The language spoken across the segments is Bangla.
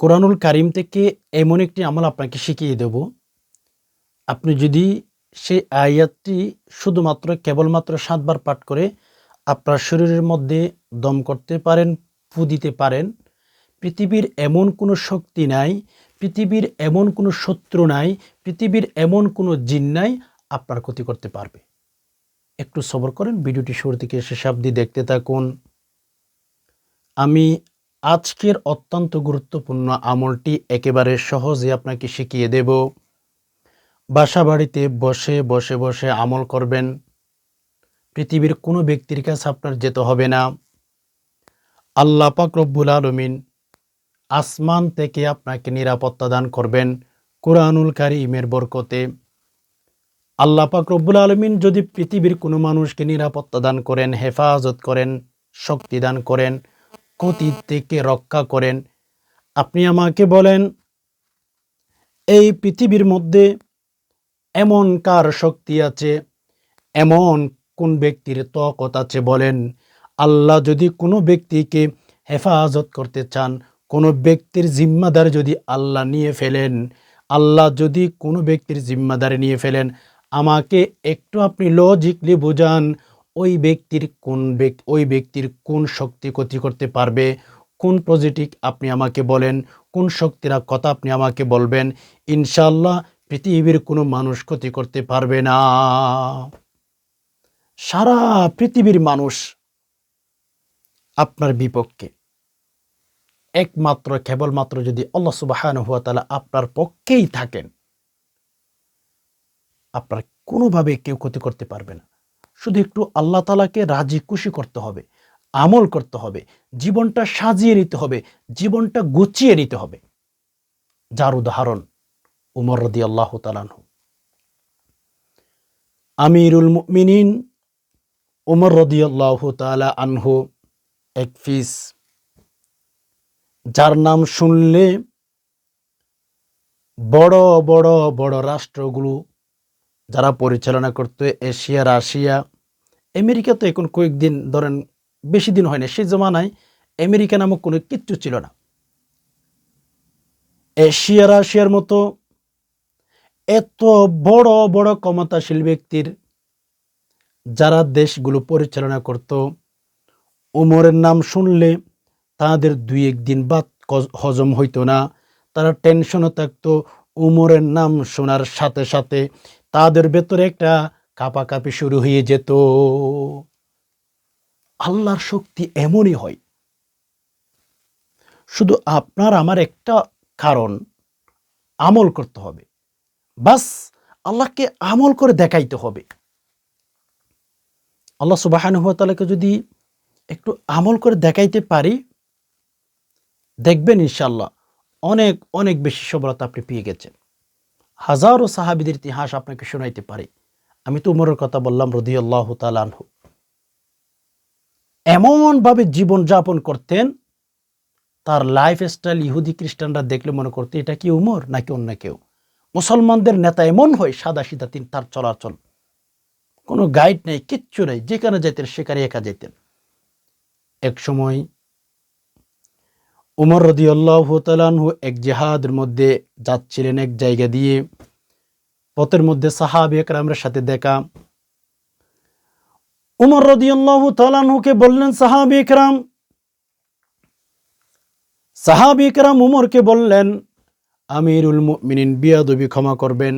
কোরআনুল কারিম থেকে এমন একটি আমল আপনাকে শিখিয়ে দেব। আপনি যদি সেই আয়াতটি শুধুমাত্র, কেবলমাত্র সাতবার পাঠ করে আপনার শরীরের মধ্যে দম করতে পারেন ফু দিতে পারেন, পৃথিবীর এমন কোনো শক্তি নাই, পৃথিবীর এমন কোনো শত্রু নাই, পৃথিবীর এমন কোনো জিন নাই, আপনার ক্ষতি করতে পারবে। একটু সবর করেন, ভিডিওটি শুরু থেকে শেষ অবধি দেখতে থাকুন। আমি আজকের অত্যন্ত গুরুত্বপূর্ণ আমলটি একেবারে সহজে আপনাকে শিখিয়ে দেব। বাসা বাড়িতে বসে বসে বসে আমল করবেন। পৃথিবীর কোনো ব্যক্তির কাছে আপনার যেতে হবে না। আল্লাহ রব্বুল আলমিন আসমান থেকে আপনাকে নিরাপত্তা দান করবেন কোরআনুল কারিমের বরকতে। আল্লাহ রব্বুল আলমিন যদি পৃথিবীর কোনো মানুষকে নিরাপত্তা দান করেন, হেফাজত করেন, শক্তি দান করেন ক্ষতি থেকে রক্ষা করেন। আপনি আমাকে বলেন, এই পৃথিবীর মধ্যে এমন কার শক্তি আছে? এমন কোন ব্যক্তির তকত আছে? বলেন, আল্লাহ যদি কোনো ব্যক্তিকে হেফাজত করতে চান, কোনো ব্যক্তির জিম্মাদার যদি আল্লাহ নিয়ে ফেলেন, আল্লাহ যদি কোনো ব্যক্তির জিম্মাদারি নিয়ে ফেলেন, আমাকে একটু আপনি লজিকলি বোঝান। ওই ব্যক্তির কোন ব্যক্তি ওই ব্যক্তির কোন শক্তি ক্ষতি করতে পারবে? কোন পজিটিভ আপনি আমাকে বলেন? কোন শক্তিরা কথা আপনি আমাকে বলবেন? ইনশাল্লাহ পৃথিবীর কোনো মানুষ ক্ষতি করতে পারবে না। সারা পৃথিবীর মানুষ আপনার বিপক্ষে। একমাত্র, কেবলমাত্র যদি আল্লাহ সুবাহান হুয়া তালা আপনার পক্ষেই থাকেন, আপনার কোনোভাবে কেউ ক্ষতি করতে পারবে না। শুধু একটু আল্লাহ তালাকে রাজি খুশি করতে হবে, আমল করতে হবে, জীবনটা সাজিয়ে নিতে হবে, জীবনটা গুছিয়ে নিতে হবে। যার উদাহরণ উমর রদি আল্লাহ তালানহু আমিরুল মিনিন উমর রদি আল্লাহ তালা আনহু এক ফিস যার নাম শুনলে বড় বড় বড় রাষ্ট্রগুলো যারা পরিচালনা করতো এশিয়া, রাশিয়া, আমেরিকা তো এখন কয়েকদিন ধরেন বেশি দিন হয় না সেই জমানায় আমেরিকা নামক কোনো কিচ্ছু ছিল না। এশিয়া, রাশিয়ার মতো এত বড় বড় ক্ষমতাশীল ব্যক্তির যারা দেশগুলো পরিচালনা করত, উমরের নাম শুনলে তাদের দুই একদিন বাদ হজম হইতো না। তারা টেনশনও থাকতো, উমরের নাম শোনার সাথে সাথে তাদের ভেতরে একটা কাপাকাপি শুরু হয়ে যেত। আল্লাহর শক্তি এমনই হয়। শুধু আপনার, আমার একটা কারণ, আমল করতে হবে। বাস, আল্লাহকে আমল করে দেখাইতে হবে। আল্লাহ সুবাহানুভতালাকে যদি একটু আমল করে দেখাইতে পারি, দেখবেন ইনশাল্লাহ অনেক অনেক বেশি সফলতা আপনি পেয়ে গেছেন। হাজারো সাহাবিদের ইতিহাস আপনাকে শোনাইতে পারে। আমি তো উমরের কথা বললাম রদি আল্লাহ তালানহু এমনভাবে জীবন যাপন করতেন, তার লাইফ স্টাইল ইহুদি খ্রিস্টানরা দেখলে মনে করতে, এটা কি উমর নাকি অন্য কেউ? মুসলমানদের নেতা এমন হয় সাদা সিধা তিন, তার চলাচল। কোনো গাইড নেই, কিচ্ছু নেই, যেখানে যেতেন সেখানে একা যেতেন এক সময় উমর রদি আল্লাহ তালানহু এক জেহাদের মধ্যে যাচ্ছিলেন এক জায়গা দিয়ে। পথের মধ্যে সাহাবি একরামের সাথে দেখা। উমর রদি আল্লাহ তালানহুকে বললেন, সাহাবি একরাম। সাহাবি একরাম উমরকে বললেন, আমিরুল মিনিন বিয়াদবি ক্ষমা করবেন।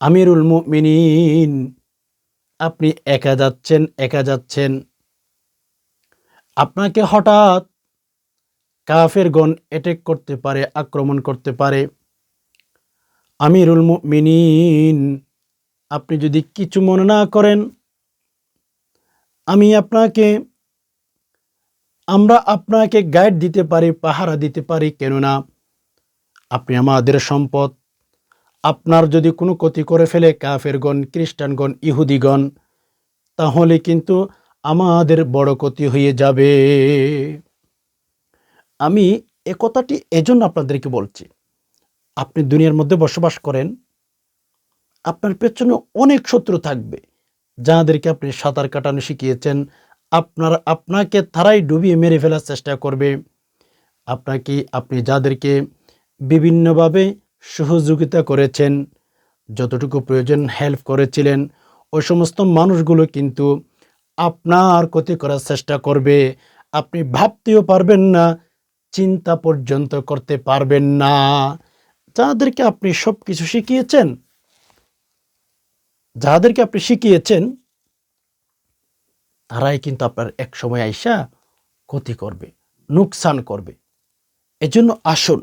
আমিরুল মিনিন আপনি একা যাচ্ছেন একা যাচ্ছেন। আপনাকে হঠাৎ কাফের গণ অ্যাটেক করতে পারে, আক্রমণ করতে পারে। আমিরুল মিনিন আপনি যদি কিছু মনে না করেন, আমি আপনাকে, আমরা আপনাকে গাইড দিতে পারি, পাহারা দিতে পারি, কেননা আপনি আমাদের সম্পদ। আপনার যদি কোনো ক্ষতি করে ফেলে কাফেরগণ খ্রিস্টানগণ ইহুদিগণ তাহলে কিন্তু আমাদের বড় ক্ষতি হয়ে যাবে। আমি এ কথাটি এজন্য আপনাদেরকে বলছি। আপনি দুনিয়ার মধ্যে বসবাস করেন, আপনার পেছনে অনেক শত্রু থাকবে, যাদেরকে আপনি সাঁতার কাটানো শিখিয়েছেন। আপনার, আপনাকে তারাই ডুবিয়ে মেরে ফেলার চেষ্টা করবে। আপনাকে, আপনি যাদেরকে বিভিন্নভাবে সহযোগিতা করেছেন, যতটুকু প্রয়োজন হেল্প করেছিলেন, ওই সমস্ত মানুষগুলো কিন্তু আপনার ক্ষতি করার চেষ্টা করবে। আপনি ভাবতেও পারবেন না, চিন্তা পর্যন্ত করতে পারবেন না। যাদেরকে আপনি সব কিছু শিখিয়েছেন, যাদেরকে আপনি শিখিয়েছেন, তারাই কিন্তু আপনার এক সময় আইসা ক্ষতি করবে, নুকসান করবে। এজন্য আসুন,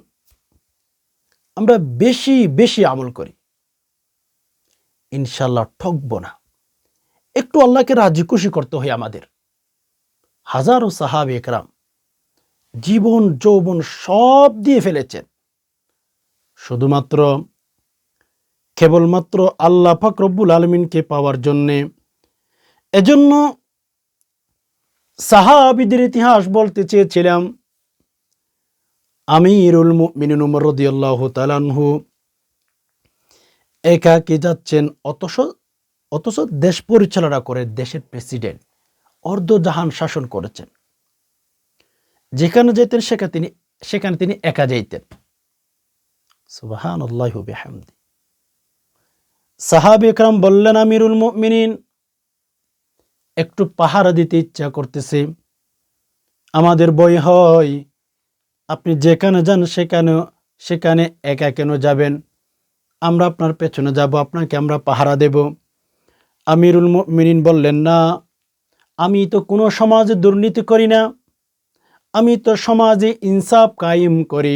আমরা বেশি বেশি আমল করি। ইনশাল্লাহ ঠকবো না। আল্লাহকে রাজি খুশি করতে হয় আমাদের। হাজারো সাহাব একরাম জীবন, যৌবন সব দিয়ে ফেলেছেন। শুধুমাত্র, কেবলমাত্র আল্লাহ ফাকরব্বুল আলমিনকে পাওয়ার জন্যে। এজন্য সাহাবিদের ইতিহাস বলতে চেয়েছিলাম, আমিরুল মুমিনুন উমর রাদিয়াল্লাহু তাআলাহু একাকে যাচ্ছেন অথচ অথচ দেশ পরিচালনা করে দেশের প্রেসিডেন্ট অর্ধজাহান শাসন করেছেন। যেখানে যেতেন সেখানে তিনি সেখানে তিনি একা যাইতেন। সাহাব একরাম বললেন, আমিরুল মুমিনিন, একটু পাহারা দিতে ইচ্ছা করতেছে। আমাদের বই হয়, আপনি যেখানে যান সেখানে সেখানে একা কেন যাবেন? আমরা আপনার পেছনে যাব, আপনাকে আমরা পাহারা দেব। আমিরুল মিনিন বললেন, না, আমি তো কোনো সমাজে দুর্নীতি করি না। আমি তো সমাজে ইনসাফ কায়েম করি।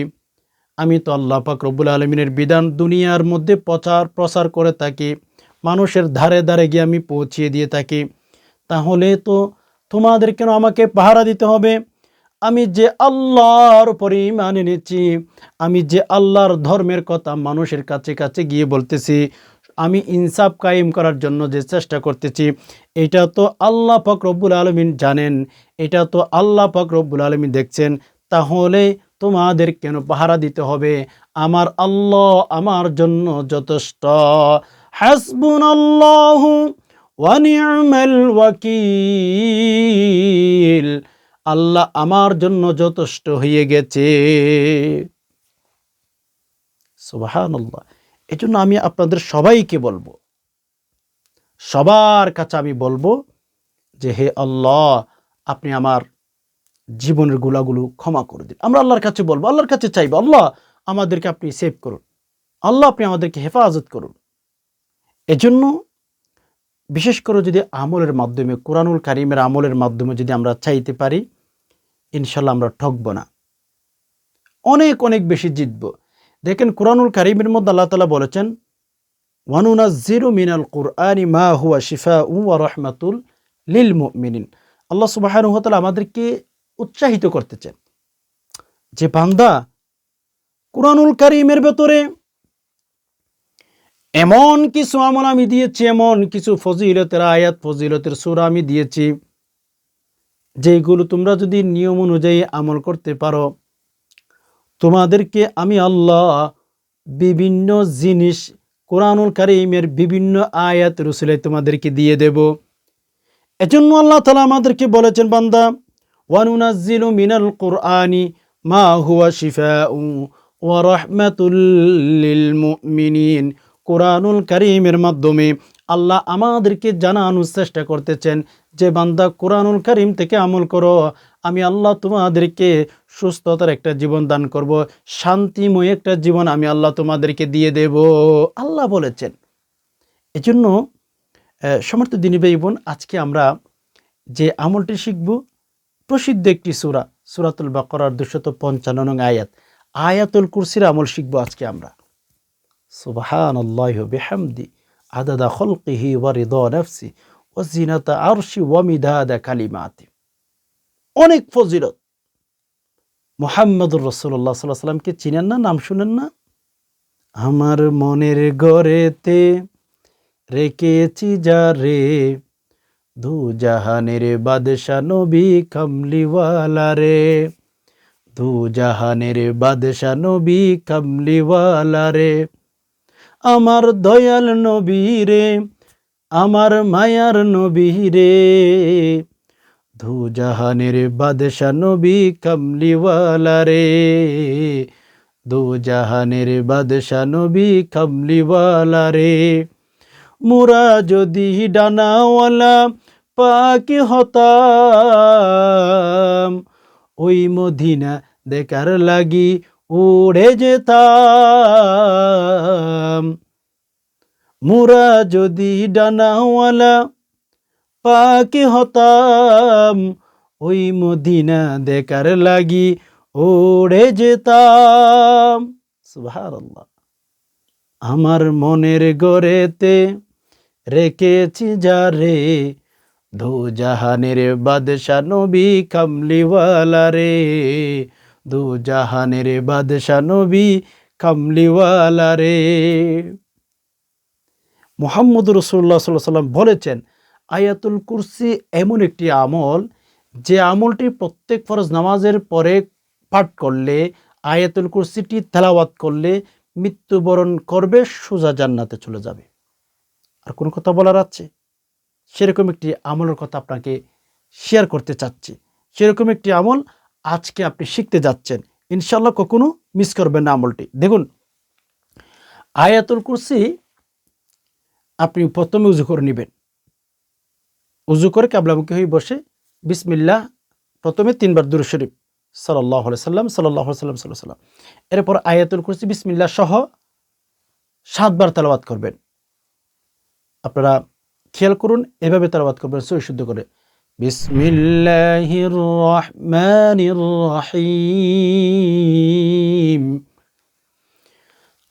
আমি তো আল্লাহ পাক রব্বুল আলমিনের বিধান দুনিয়ার মধ্যে প্রচার প্রসার করে থাকি। মানুষের ধারে ধারে গিয়ে আমি পৌঁছিয়ে দিয়ে থাকি। তাহলে তো তোমাদের কেন আমাকে পাহারা দিতে হবে? আমি যে আল্লাহর উপরে ইমান এনেছি, আমি যে আল্লাহর ধর্মের কথা মানুষের কাছে কাছে গিয়ে বলতেছি আমি ইনসাফ কায়েম করার জন্য যে চেষ্টা করতেছি, এটা তো আল্লাহ পাক রব্বুল আলমিন জানেন, এটা তো আল্লাহ পাক রব্বুল আলমিন দেখছেন, তাহলে তোমাদের কেন পাহারা দিতে হবে? আমার আল্লাহ আমার জন্য যথেষ্ট। হাসবুন আল্লাহ আল্লাহ আমার জন্য যথেষ্ট হয়ে গেছে। সুবহানাল্লাহ। এই জন্য আমি আপনাদের সবাইকে বলব, সবার কাছে আমি বলব যে, হে আল্লাহ, আপনি আমার জীবনের গুলাগুলো ক্ষমা করে দিন। আমরা আল্লাহর কাছে বলব, আল্লাহর কাছে চাইব, আল্লাহ, আমাদেরকে আপনি সেভ করুন। আল্লাহ, আপনি আমাদেরকে হেফাজত করুন। এজন্য বিশেষ করে যদি আমলের মাধ্যমে, কোরআনুল কারিমের আমলের মাধ্যমে যদি আমরা চাইতে পারি, ইনশাল্লাহ আমরা ঠকবো না। অনেক অনেক বেশি জিতব। দেখেন কোরআনুল কারিমের মধ্যে আল্লাহ তালা বলেছেন ওয়ানুনা জিরু মিনাল কুরআনি মা হুয়া শিফা উ রহমাতুল লিল মিনিন আল্লাহ সুবাহ আমাদেরকে উৎসাহিত করতেছেন যে বান্দা কোরআনুল কারিমের ভেতরে এমন কিছু আমল আমি দিয়েছি, এমন কিছু ফজিলতের আয়াত, ফজিলতের সুর আমি দিয়েছি যেগুলো তোমরা যদি নিয়ম অনুযায়ী আমল করতে পারো তোমাদেরকে আমি আল্লাহ বিভিন্ন জিনিস কোরআনুল কারিমের বিভিন্ন আয়াত রসুলে তোমাদেরকে দিয়ে দেব। এজন্য আল্লাহ তালা আমাদেরকে বলেছেন, বান্দা ওয়ানুনাজিলু মিনাল কোরআনি মা হুয়া শিফা ওয়া রহমাতুল লিল মুমিনিন। কোরআনুল করিমের মাধ্যমে আল্লাহ আমাদেরকে জানানোর চেষ্টা করতেছেন যে, বান্দা, কোরআনুল করিম থেকে আমল করো। আমি আল্লাহ তোমাদেরকে সুস্থতার একটা জীবন দান করব, শান্তিময় একটা জীবন আমি আল্লাহ তোমাদেরকে দিয়ে দেব, আল্লাহ বলেছেন। এজন্য সমর্থ দিনী ভাই বোন আজকে আমরা যে আমলটি শিখব, প্রসিদ্ধ একটি সুরা, সুরাতুল বাকরার দুশত পঞ্চান্ন নং আয়াত। আয়াতুল কুরসির আমল শিখব আজকে আমরা। সুবাহান বেহামদি আদাদা খলকিহি ওয়ারিদ নফসি ওয়াজিনাতা আরশি ওয়ামিদাদা কালিমাতি। অনেক ফজিলত। মোহাম্মদুর রসুল্লাহ সাল্লাহ সাল্লামকে চিনেন না? নাম শুনেন না? আমার মনের গড়েতে রেখেছি যা রে। দু জাহানের বাদশা নবী কামলিওয়ালা রে। দু জাহানের বাদশা নবী কামলিওয়ালা রে। আমার দয়াল নবী রে, আমার মায়ার নবী রে। ধু জাহানের বাদশা নবী কামলিওয়ালা রে দু জাহানের বাদশা নবী কামলিওয়ালা রে মুরা যদি ডানাওয়ালা পাকি হতাম, ওই মদিনা দেখার লাগি উড়ে যেতাম। মুরা যদি ডানাওয়ালা পাকি হতাম। ওই মদিনা দেখার লাগি ওড়ে যেতাম। আমার মনের গড়েতে রেখেছি যারে ধু জাহানের বাদশা নবী কামলিওয়ালা রে। দু জাহানের বাদশা নবী কামলিওয়ালা রে। মোহাম্মদ রসুল্লাহ সাল্লাহ সাল্লাম বলেছেন আয়াতুল কুরসি এমন একটি আমল যে আমলটি প্রত্যেক ফরজ নামাজের পরে পাঠ করলে, আয়াতুল কুরসিটি তেলাওয়াত করলে মৃত্যুবরণ করবে, সোজা জান্নাতে চলে যাবে। আর কোনো কথা বলার আছে? সেরকম একটি আমলের কথা আপনাকে শেয়ার করতে চাচ্ছি। সেরকম একটি আমল আজকে আপনি শিখতে যাচ্ছেন। ইনশাল্লাহ কখনো মিস করবেন না আমলটি। দেখুন, আয়াতুল কুরসি আপনি প্রথমে উজু করে নেবেন। উজু করে কাবলামুখী হয়ে বসে বিসমিল্লাহ, প্রথমে তিনবার দুরু শরীফ সাল্লাহ সাল্লাম সাল্লাহ সাল্লাম সাল্লাহ সাল্লাম। এরপর আয়াতুল কুরসি বিসমিল্লা সহ সাতবার তালাবাত করবেন। আপনারা খেয়াল করুন, এভাবে তালাবাত করবেন, সই শুদ্ধ করে। বিসমিল্লাহির রহমানির রহিম।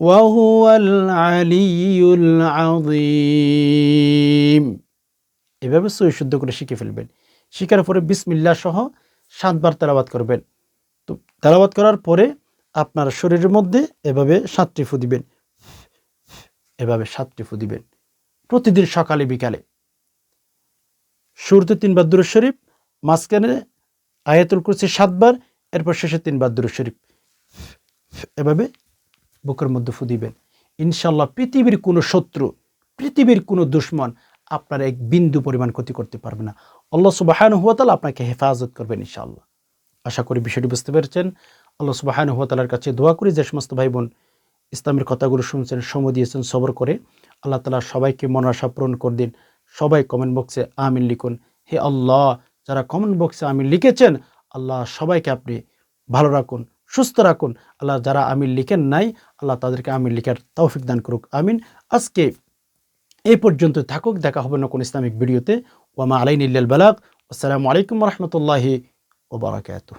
وهو العلي العظيم এভাবে সই শুদ্ধ করে শিখে ফেলবেন শিখার পরে বিসমিল্লা সহ সাতবার তেলাবাত করবেন তো তেলাবাত করার পরে আপনার শরীরের মধ্যে এভাবে সাতটি ফু দিবেন এভাবে সাতটি ফু দিবেন প্রতিদিন সকালে বিকালে শুরুতে তিনবার দুরু শরীফ মাঝখানে আয়াতুল কুরসি সাতবার এরপর শেষে তিনবার দুরু শরীফ এভাবে বুকের মধ্যে ফু দিবেন। ইনশাল্লাহ পৃথিবীর কোনো শত্রু, পৃথিবীর কোনো দুশ্মন আপনার এক বিন্দু পরিমাণ ক্ষতি করতে পারবে না। আল্লাহ সুবাহান হুয়াতাল আপনাকে হেফাজত করবেন ইনশাআল্লাহ। আশা করি বিষয়টি বুঝতে পেরেছেন। আল্লাহ সুবাহান হুয়াতালার কাছে দোয়া করি যে সমস্ত ভাই বোন ইসলামের কথাগুলো শুনছেন, সময় দিয়েছেন, সবর করে আল্লাহ তালা সবাইকে মন আশা পূরণ করে দিন। সবাই কমেন্ট বক্সে আমিন লিখুন। হে আল্লাহ, যারা কমেন্ট বক্সে আমিন লিখেছেন, আল্লাহ সবাইকে আপনি ভালো রাখুন। সুস্থ রাখুন। আল্লাহ যারা আমির লিখেন নাই, আল্লাহ তাদেরকে আমির লিখার তৌফিক দান করুক। আমিন। আজকে এই পর্যন্ত থাকুক, দেখা হবে না কোন ইসলামিক ভিডিওতে। ওয়ামা আলাইন ইল্লাল বালাক আসসালামু আলাইকুম রহমতুল্লাহি ওবরাকাতুহ